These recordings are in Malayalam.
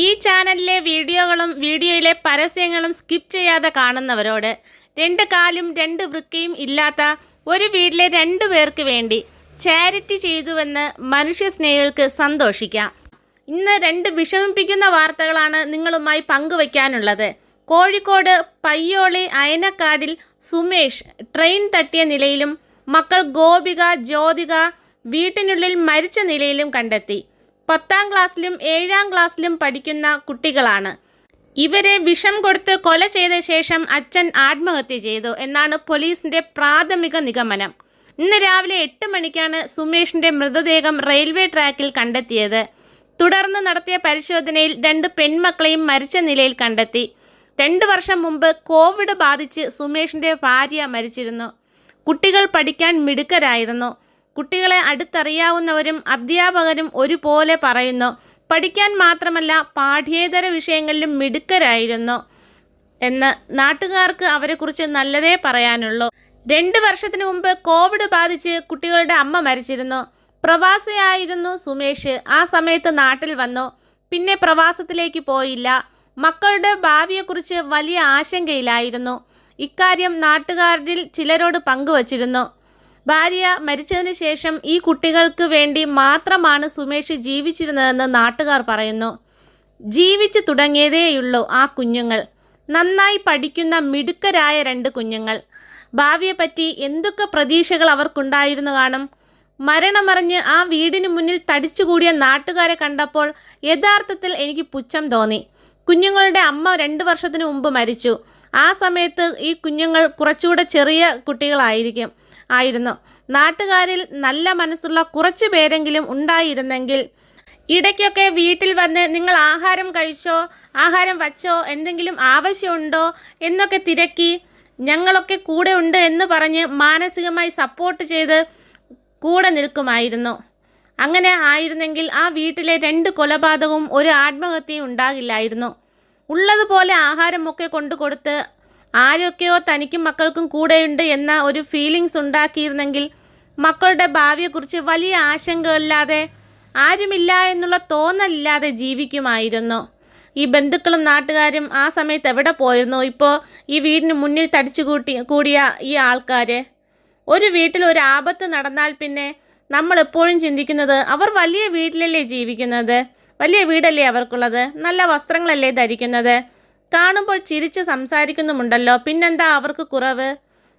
ഈ ചാനലിലെ വീഡിയോകളും വീഡിയോയിലെ പരസ്യങ്ങളും സ്കിപ്പ് ചെയ്യാതെ കാണുന്നവരോട് രണ്ട് കാലും രണ്ട് വൃക്കയും ഇല്ലാത്ത ഒരു വീട്ടിലെ രണ്ടു പേർക്ക് വേണ്ടി ചാരിറ്റി ചെയ്തുവെന്ന് മനുഷ്യ സ്നേഹികൾക്ക് സന്തോഷിക്കാം. ഇന്ന് രണ്ട് വിഷമിപ്പിക്കുന്ന വാർത്തകളാണ് നിങ്ങളുമായി പങ്കുവയ്ക്കാനുള്ളത്. കോഴിക്കോട് പയ്യോളി അയനക്കാടിൽ സുമേഷ് ട്രെയിൻ തട്ടിയ നിലയിലും മക്കൾ ഗോപിക ജ്യോതിക വീട്ടിനുള്ളിൽ മരിച്ച നിലയിലും കണ്ടെത്തി. പത്താം ക്ലാസ്സിലും ഏഴാം ക്ലാസ്സിലും പഠിക്കുന്ന കുട്ടികളാണ്. ഇവരെ വിഷം കൊടുത്ത് കൊല ചെയ്ത ശേഷം അച്ഛൻ ആത്മഹത്യ ചെയ്തു എന്നാണ് പോലീസിന്റെ പ്രാഥമിക നിഗമനം. ഇന്ന് രാവിലെ എട്ട് മണിക്കാണ് സുമേഷിന്റെ മൃതദേഹം റെയിൽവേ ട്രാക്കിൽ കണ്ടെത്തിയത്. തുടർന്ന് നടത്തിയ പരിശോധനയിൽ രണ്ട് പെൺമക്കളെയും മരിച്ച നിലയിൽ കണ്ടെത്തി. രണ്ട് വർഷം മുമ്പ് കോവിഡ് ബാധിച്ച് സുമേഷിന്റെ ഭാര്യ മരിച്ചിരുന്നു. കുട്ടികൾ പഠിക്കാൻ മിടുക്കരായിരുന്നു. കുട്ടികളെ അടുത്തറിയാവുന്നവരും അധ്യാപകരും ഒരുപോലെ പറയുന്നു. പഠിക്കാൻ മാത്രമല്ല പാഠ്യേതര വിഷയങ്ങളിലും മിടുക്കരായിരുന്നു എന്ന് നാട്ടുകാർക്ക് അവരെക്കുറിച്ച് നല്ലതേ പറയാനുള്ളൂ. രണ്ട് വർഷത്തിന് മുമ്പ് കോവിഡ് ബാധിച്ച് കുട്ടികളുടെ അമ്മ മരിച്ചിരുന്നു. പ്രവാസിയായിരുന്നു സുമേഷ്. ആ സമയത്ത് നാട്ടിൽ വന്നു. പിന്നെ പ്രവാസത്തിലേക്ക് പോയില്ല. മക്കളുടെ ഭാവിയെക്കുറിച്ച് വലിയ ആശങ്കയിലായിരുന്നു. ഇക്കാര്യം നാട്ടുകാരിൽ ചിലരോട് പങ്കുവച്ചിരുന്നു. ഭാര്യ മരിച്ചതിന് ശേഷം ഈ കുട്ടികൾക്ക് വേണ്ടി മാത്രമാണ് സുമേഷ് ജീവിച്ചിരുന്നതെന്ന് നാട്ടുകാർ പറയുന്നു. ജീവിച്ചു തുടങ്ങിയതേയുള്ളൂ ആ കുഞ്ഞുങ്ങൾ. നന്നായി പഠിക്കുന്ന മിടുക്കരായ രണ്ട് കുഞ്ഞുങ്ങൾ. ഭാവിയെപ്പറ്റി എന്തൊക്കെ പ്രതീക്ഷകൾ അവർക്കുണ്ടായിരുന്നു കാണും. മരണമറിഞ്ഞ് ആ വീടിന് മുന്നിൽ തടിച്ചുകൂടിയ നാട്ടുകാരെ കണ്ടപ്പോൾ യഥാർത്ഥത്തിൽ എനിക്ക് പുച്ഛം തോന്നി. കുഞ്ഞുങ്ങളുടെ അമ്മ രണ്ട് വർഷത്തിന് മുമ്പ് മരിച്ചു. ആ സമയത്ത് ഈ കുഞ്ഞുങ്ങൾ കുറച്ചുകൂടെ ചെറിയ കുട്ടികളായിരിക്കും ആയിരുന്നു. നാട്ടുകാരിൽ നല്ല മനസ്സുള്ള കുറച്ച് പേരെങ്കിലും ഉണ്ടായിരുന്നെങ്കിൽ ഇടയ്ക്കൊക്കെ വീട്ടിൽ വന്ന് നിങ്ങൾ ആഹാരം കഴിച്ചോ ആഹാരം വച്ചോ എന്തെങ്കിലും ആവശ്യമുണ്ടോ എന്നൊക്കെ തിരക്കി ഞങ്ങളൊക്കെ കൂടെ ഉണ്ട് എന്ന് പറഞ്ഞ് മാനസികമായി സപ്പോർട്ട് ചെയ്ത് കൂടെ നിൽക്കുമായിരുന്നു. അങ്ങനെ ആയിരുന്നെങ്കിൽ ആ വീട്ടിലെ രണ്ട് കൊലപാതകവും ഒരു ആത്മഹത്യയും ഉണ്ടാകില്ലായിരുന്നു. ഉള്ളതുപോലെ ആഹാരമൊക്കെ കൊണ്ടു കൊടുത്ത് ആരൊക്കെയോ തനിക്കും മക്കൾക്കും കൂടെയുണ്ട് എന്ന ഒരു ഫീലിങ്സ് ഉണ്ടാക്കിയിരുന്നെങ്കിൽ മക്കളുടെ ഭാവിയെക്കുറിച്ച് വലിയ ആശങ്കകളില്ലാതെ ആരുമില്ല എന്നുള്ള തോന്നലില്ലാതെ ജീവിക്കുമായിരുന്നു. ഈ ബന്ധുക്കളും നാട്ടുകാരും ആ സമയത്ത് എവിടെ പോയിരുന്നു? ഇപ്പോൾ ഈ വീടിന് മുന്നിൽ തടിച്ചു കൂട്ടി കൂടിയ ഈ ആൾക്കാർ ഒരു വീട്ടിൽ ഒരു ആപത്ത് നടന്നാൽ പിന്നെ നമ്മൾ എപ്പോഴും ചിന്തിക്കുന്നത് അവർ വലിയ വീട്ടിലല്ലേ ജീവിക്കുന്നത്? വലിയ വീടല്ലേ അവർക്കുള്ളത്? നല്ല വസ്ത്രങ്ങളല്ലേ ധരിക്കുന്നത്? കാണുമ്പോൾ ചിരിച്ച് സംസാരിക്കുന്നുമുണ്ടല്ലോ. പിന്നെന്താ അവർക്ക് കുറവ്?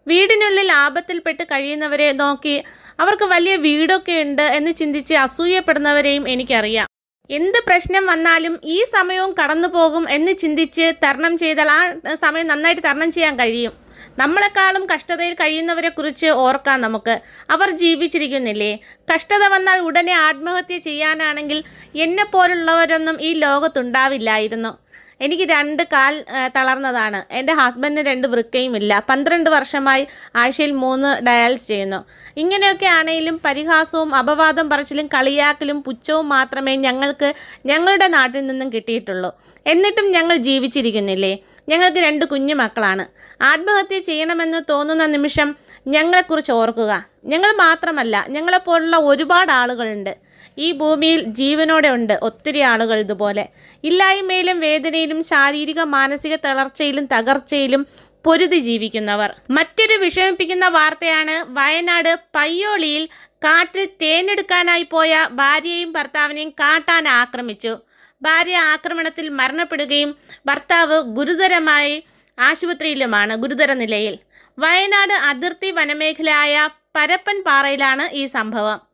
വീടിനുള്ളിൽ ആപത്തിൽപ്പെട്ട് കഴിയുന്നവരെ നോക്കി അവർക്ക് വലിയ വീടൊക്കെ ഉണ്ട് എന്ന് ചിന്തിച്ച് അസൂയപ്പെടുന്നവരെയും എനിക്കറിയാം. എന്ത് പ്രശ്നം വന്നാലും ഈ സമയവും കടന്നു പോകും എന്ന് ചിന്തിച്ച് തരണം ചെയ്താൽ ആ സമയം നന്നായിട്ട് തരണം ചെയ്യാൻ കഴിയും. നമ്മളെക്കാളും കഷ്ടതയിൽ കഴിയുന്നവരെ കുറിച്ച് ഓർക്കാം നമുക്ക്. അവർ ജീവിച്ചിരിക്കുന്നില്ലേ? കഷ്ടത വന്നാൽ ഉടനെ ആത്മഹത്യ ചെയ്യാനാണെങ്കിൽ എന്നെപ്പോലുള്ളവരൊന്നും ഈ ലോകത്തുണ്ടാവില്ലായിരുന്നു. എനിക്ക് രണ്ട് കാൽ തളർന്നതാണ്. എന്റെ ഹസ്ബൻഡിന് രണ്ട് വൃക്കയും ഇല്ല. പന്ത്രണ്ട് വർഷമായി ആഴ്ചയിൽ മൂന്ന് ഡയാലിസ് ചെയ്യുന്നു. ഇങ്ങനെയൊക്കെ ആണെങ്കിലും പരിഹാസവും അപവാദം പറച്ചിലും കളിയാക്കലും പുച്ഛവും മാത്രമേ ഞങ്ങൾക്ക് ഞങ്ങളുടെ നാട്ടിൽ നിന്നും കിട്ടിയിട്ടുള്ളൂ. എന്നിട്ടും ഞങ്ങൾ ജീവിച്ചിരിക്കുന്നില്ലേ? ഞങ്ങൾക്ക് രണ്ട് കുഞ്ഞു മക്കളാണ്. ആത്മഹത്യ ചെയ്യണമെന്ന് തോന്നുന്ന നിമിഷം ഞങ്ങളെക്കുറിച്ച് ഓർക്കുക. ഞങ്ങൾ മാത്രമല്ല ഞങ്ങളെപ്പോലുള്ള ഒരുപാട് ആളുകളുണ്ട്. ഈ ഭൂമിയിൽ ജീവനോടെ ഉണ്ട് ഒത്തിരി ആളുകൾ ഇതുപോലെ. ഇല്ലായ്മയിലും വേദനയിലും ശാരീരിക മാനസിക തളർച്ചയിലും തകർച്ചയിലും പൊരുതി ജീവിക്കുന്നവർ. മറ്റൊരു വിഷമിപ്പിക്കുന്ന വാർത്തയാണ് വയനാട് പയ്യോളിയിൽ കാട്ടിൽ തേനെടുക്കാനായി പോയ ഭാര്യയും ഭർത്താവിനെയും കാട്ടാൻ ആക്രമിച്ചു. ഭാര്യ ആക്രമണത്തിൽ മരണപ്പെടുകയും ഭർത്താവ് ഗുരുതരമായി ആശുപത്രിയിലുമാണ് ഗുരുതര നിലയിൽ. വയനാട് അതിർത്തി വനമേഖലയായ പരപ്പൻ പാറയിലാണ് ഈ സംഭവം.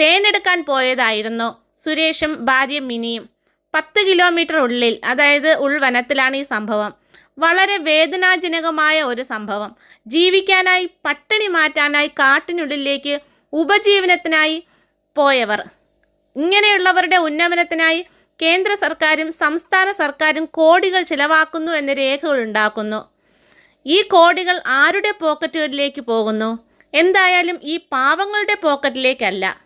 തേനെടുക്കാൻ പോയതായിരുന്നു. സുരേഷും ഭാര്യ മിനിയും പത്ത് കിലോമീറ്റർ ഉള്ളിൽ അതായത് ഉൾവനത്തിലാണ് ഈ സംഭവം. വളരെ വേദനാജനകമായ ഒരു സംഭവം. ജീവിക്കാനായി പട്ടിണി മാറ്റാനായി കാട്ടിനുള്ളിലേക്ക് ഉപജീവനത്തിനായി പോയവർ. ഇങ്ങനെയുള്ളവരുടെ ഉന്നമനത്തിനായി കേന്ദ്ര സർക്കാരും സംസ്ഥാന സർക്കാരും കോടികൾ ചിലവാക്കുന്നു എന്ന രേഖകൾ ഉണ്ടാക്കുന്നു. ഈ കോടികൾ ആരുടെ പോക്കറ്റുകളിലേക്ക് പോകുന്നു? എന്തായാലും ഈ പാവങ്ങളുടെ പോക്കറ്റിലേക്കല്ല.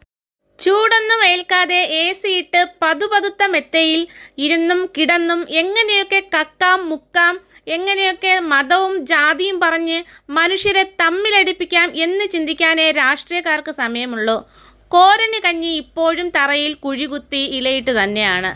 ചൂടൊന്നും ഏൽക്കാതെ എ സി ഇട്ട് പതുപതുത്ത മെത്തയിൽ ഇരുന്നും കിടന്നും എങ്ങനെയൊക്കെ കക്കാം മുക്കാം എങ്ങനെയൊക്കെ മതവും ജാതിയും പറഞ്ഞ് മനുഷ്യരെ തമ്മിലടിപ്പിക്കാം എന്ന് ചിന്തിക്കാനേ രാഷ്ട്രീയക്കാർക്ക് സമയമുള്ളൂ. കോരന് കഞ്ഞി ഇപ്പോഴും തറയിൽ കുഴികുത്തി ഇലയിട്ട് തന്നെയാണ്.